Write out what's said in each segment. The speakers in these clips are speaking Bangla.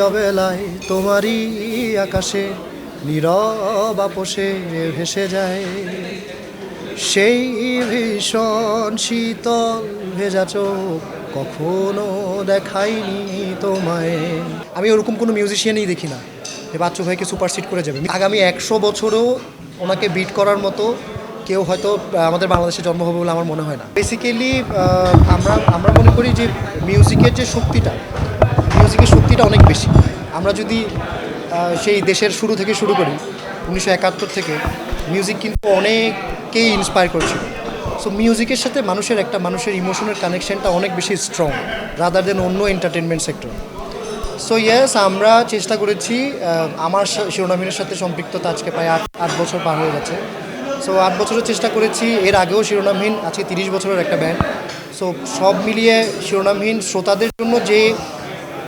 অবেলায় তোমারই আকাশে নীরব আপোষে ভেসে যায়। সেই ভীষণ শীতল ভেজা চোখ কখনো দেখাইনি তোমায়। আমি ওরকম কোনো মিউজিশিয়ানই দেখি না। যে বাচ্চু ভাইকে সুপারসিট করে যাবে। আগামী একশো বছরও ওনাকে বিট করার মতো কেউ হয়তো আমাদের বাংলাদেশে জন্ম হবে বলে আমার মনে হয় না। বেসিক্যালি আমরা আমরা মনে করি যে মিউজিকের যে শক্তিটা মিউজিকের শক্তিটা অনেক বেশি। আমরা যদি সেই দেশের শুরু থেকে শুরু করি, উনিশশো একাত্তর থেকে মিউজিক কিন্তু অনেককেই ইন্সপায়ার করেছিল সো মিউজিকের সাথে মানুষের একটা, মানুষের ইমোশনের কানেকশনটা অনেক বেশি স্ট্রং রাদার দেন অন্য এন্টারটেনমেন্ট সেক্টর সো ইয়েস আমরা চেষ্টা করেছি আমার শিরোনামীর সাথে সম্পৃক্ততা আজকে প্রায় আট আট বছর পার হয়ে গেছে সো আট বছরের চেষ্টা করেছি, এর আগেও শিরোনামহীন, আজকে তিরিশ বছরের একটা ব্যান্ড সো সব মিলিয়ে শিরোনামহীন শ্রোতাদের জন্য যে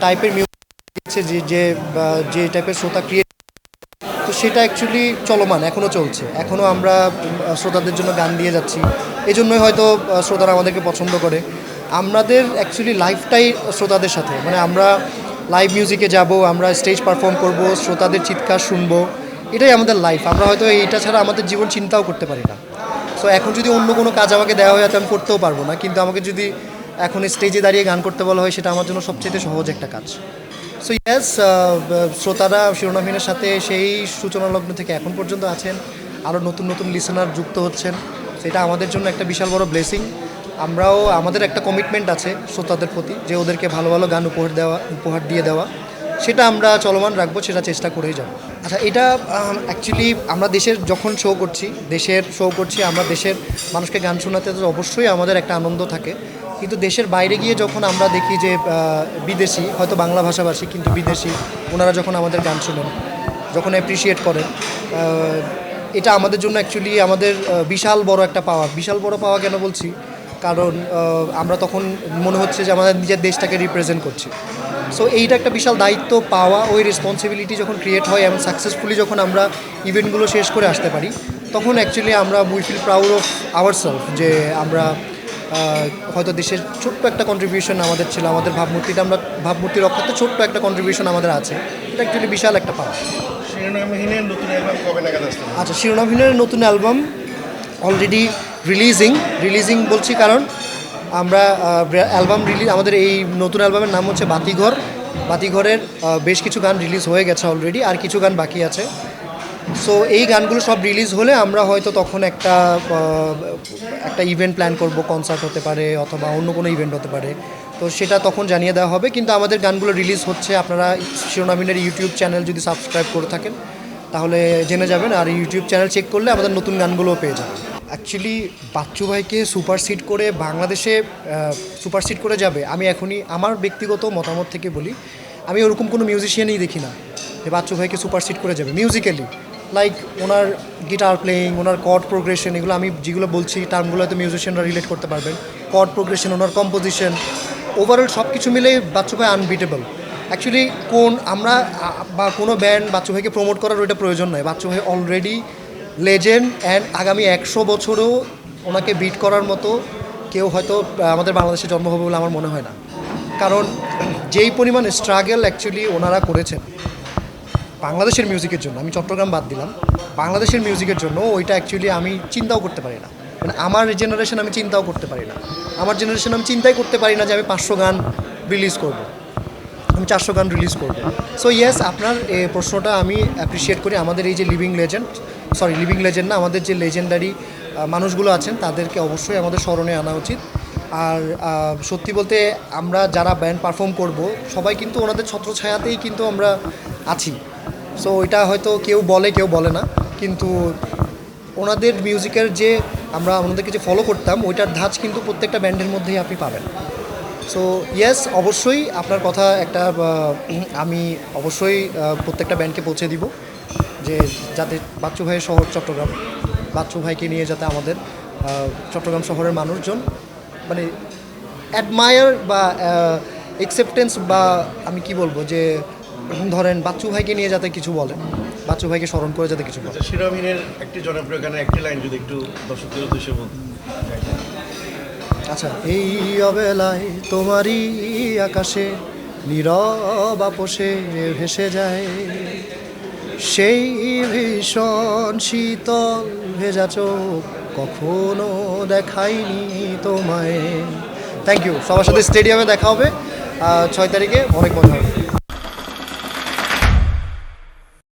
টাইপের মিউজিক দিচ্ছে যে যে যে টাইপের শ্রোতা ক্রিয়েট তো সেটা অ্যাকচুয়ালি চলমান এখনও চলছে। এখনও আমরা শ্রোতাদের জন্য গান দিয়ে যাচ্ছি। এই জন্যই হয়তো শ্রোতারা আমাদেরকে পছন্দ করে। আমাদের অ্যাকচুয়ালি লাইফটাই শ্রোতাদের সাথে মানে আমরা লাইভ মিউজিকে যাব, আমরা স্টেজ পারফর্ম করব, শ্রোতাদের চিৎকার শুনব, এটাই আমাদের লাইফ আমরা হয়তো এইটা ছাড়া আমাদের জীবন চিন্তাও করতে পারি না। সো এখন যদি অন্য কোনো কাজ আমাকে দেওয়া হয় তো আমি করতেও পারব না। কিন্তু আমাকে যদি এখন স্টেজে দাঁড়িয়ে গান করতে বলা হয়, সেটা আমার জন্য সবচেয়ে সহজ একটা কাজ। সো ইয়েস শ্রোতারা শিরোনামহীনের সাথে সেই সূচনা লগ্ন থেকে এখন পর্যন্ত আছেন আরও নতুন নতুন লিসেনার যুক্ত হচ্ছেন। সেটা আমাদের জন্য একটা বিশাল বড় ব্লেসিং আমরাও, আমাদের একটা কমিটমেন্ট আছে শ্রোতাদের প্রতি, যে ওদেরকে ভালো ভালো গান উপহার দেওয়া, উপহার দিয়ে দেওয়া। সেটা আমরা চলমান রাখব, সেটা চেষ্টা করেই যাব। আচ্ছা এটা অ্যাকচুয়ালি আমরা দেশের যখন শো করছি, দেশের শো করছি, আমরা দেশের মানুষকে গান শোনাতে তো অবশ্যই আমাদের একটা আনন্দ থাকে। কিন্তু দেশের বাইরে গিয়ে যখন আমরা দেখি যে বিদেশি, হয়তো বাংলা ভাষাভাষী, কিন্তু বিদেশি, ওনারা যখন আমাদের গান শোনেন, যখন অ্যাপ্রিসিয়েট করেন এটা আমাদের জন্য অ্যাকচুয়ালি আমাদের বিশাল বড় একটা পাওয়া। বিশাল বড় পাওয়া কেন বলছি? কারণ আমরা তখন মনে হচ্ছে যে আমাদের নিজের দেশটাকে রিপ্রেজেন্ট করছি। সো এইটা একটা বিশাল দায়িত্ব, পাওয়া, ওই রেসপন্সিবিলিটি যখন ক্রিয়েট হয় এবং সাকসেসফুলি যখন আমরা ইভেন্টগুলো শেষ করে আসতে পারি, তখন অ্যাকচুয়ালি আমরা we feel proud of ourselves যে আমরা হয়তো দেশের ছোট্ট একটা কন্ট্রিবিউশন আমাদের ছিল আমাদের ভাবমূর্তিটা আমরা ভাবমূর্তি রক্ষাতে ছোট্ট একটা কন্ট্রিবিউশন আমাদের আছে। এটা অ্যাকচুয়ালি বিশাল একটা পাওয়া। শিরোনামহীনের নতুন অ্যালবাম কবে নাগাদ পারে? আচ্ছা শিরোনামহীনের নতুন অ্যালবাম অলরেডি রিলিজিং রিলিজিং বলছি কারণ আমরা অ্যালবাম রিলিজ আমাদের এই নতুন অ্যালবামের নাম হচ্ছে বাতিঘর। বাতিঘরের বেশ কিছু গান রিলিজ হয়ে গেছে অলরেডি আর কিছু গান বাকি আছে। সো এই গানগুলো সব রিলিজ হলে আমরা হয়তো তখন একটা একটা ইভেন্ট প্ল্যান করব কনসার্ট হতে পারে অথবা অন্য কোনো ইভেন্ট হতে পারে। তো সেটা তখন জানিয়ে দেওয়া হবে। কিন্তু আমাদের গানগুলো রিলিজ হচ্ছে, আপনারা শিরোনামিনের ইউটিউব চ্যানেল যদি সাবস্ক্রাইব করে থাকেন, তাহলে জেনে যাবেন। আর ইউটিউব চ্যানেল চেক করলে আমাদের নতুন গানগুলোও পেয়ে যাবেন। অ্যাকচুয়ালি বাচ্চু ভাইকে সুপারসিট করে বাংলাদেশে সুপারসিট করে যাবে, আমি এখনই আমার ব্যক্তিগত মতামত থেকে বলি। আমি ওরকম কোনো মিউজিশিয়ানই দেখি না যে বাচ্চু ভাইকে সুপারসিট করে যাবে মিউজিক্যালি লাইক ওনার গিটার প্লেয়িং ওনার কর্ড প্রোগ্রেশন এগুলো আমি যেগুলো বলছি টার্মগুলো হয়তো মিউজিশিয়ানরা রিলেট করতে পারবেন। কর্ড প্রোগ্রেশন ওনার কম্পোজিশন ওভারঅল সব কিছু মিলে বাচ্চু ভাই আনবিটেবল অ্যাকচুয়ালি কোন আমরা বা কোনো ব্যান্ড বাচ্চু ভাইকে প্রমোট করার ওইটা প্রয়োজন নয়। বাচ্চু ভাই অলরেডি লেজেন্ড অ্যান্ড আগামী একশো বছরও ওনাকে বিট করার মতো কেউ হয়তো আমাদের বাংলাদেশে জন্ম হবে বলে আমার মনে হয় না। কারণ, যেই পরিমাণ স্ট্রাগল অ্যাকচুয়ালি ওনারা করেছেন বাংলাদেশের মিউজিকের জন্য, আমি চট্টগ্রাম বাদ দিলাম, বাংলাদেশের মিউজিকের জন্য ওইটা অ্যাকচুয়ালি আমি চিন্তাও করতে পারি না। মানে আমার জেনারেশন আমি চিন্তাও করতে পারি না। আমার জেনারেশন আমি চিন্তাই করতে পারি না যে আমি পাঁচশো গান রিলিজ করব। আমি চারশো গান রিলিজ করব। সো ইয়েস আপনার এই প্রশ্নটা আমি অ্যাপ্রিসিয়েট করি। আমাদের এই যে living legend sorry living legend না, আমাদের যে লেজেন্ডারি মানুষগুলো আছেন, তাদেরকে অবশ্যই আমাদের স্মরণে আনা উচিত। আর সত্যি বলতে আমরা যারা ব্যান্ড পারফর্ম করব, সবাই কিন্তু ওনাদের ছত্রছায়াতেই কিন্তু আমরা আছি। সো এটা হয়তো কেউ বলে কেউ বলে না। কিন্তু ওনাদের মিউজিকের যে আমরা ওনাদেরকে যে ফলো করতাম, ওইটার ধাঁচ কিন্তু প্রত্যেকটা ব্যান্ডের মধ্যেই আপনি পাবেন। সো ইয়েস অবশ্যই আপনার কথা একটা আমি অবশ্যই প্রত্যেকটা ব্যান্ডকে পৌঁছে দিব, যে যাতে বাচ্চু ভাইয়ের শহর চট্টগ্রাম, বাচ্চু ভাইকে নিয়ে যাতে আমাদের চট্টগ্রাম শহরের মানুষজন মানে অ্যাডমায়ার বা অ্যাকসেপ্টেন্স বা, আমি কি বলব যে ধরেন বাচ্চু ভাইকে নিয়ে যাতে কিছু বলেন বাচ্চু ভাইকে স্মরণ করে যাতে কিছু বলেন আচ্ছা, শিরোমিনের একটি জনপ্রিয় গানের একটি লাইন যদি একটু দর্শকদের উদ্দেশ্যে আচ্ছা এই অবেলায় তোমারই আকাশে নীরব আপোষে ভেসে যায়। সেই ভীষণ শীতল ভেজা চোখ কখনো দেখাইনি তোমায়। থ্যাংক ইউ সবার সাথে স্টেডিয়ামে দেখা হবে ছয় তারিখে অনেক মজা হবে।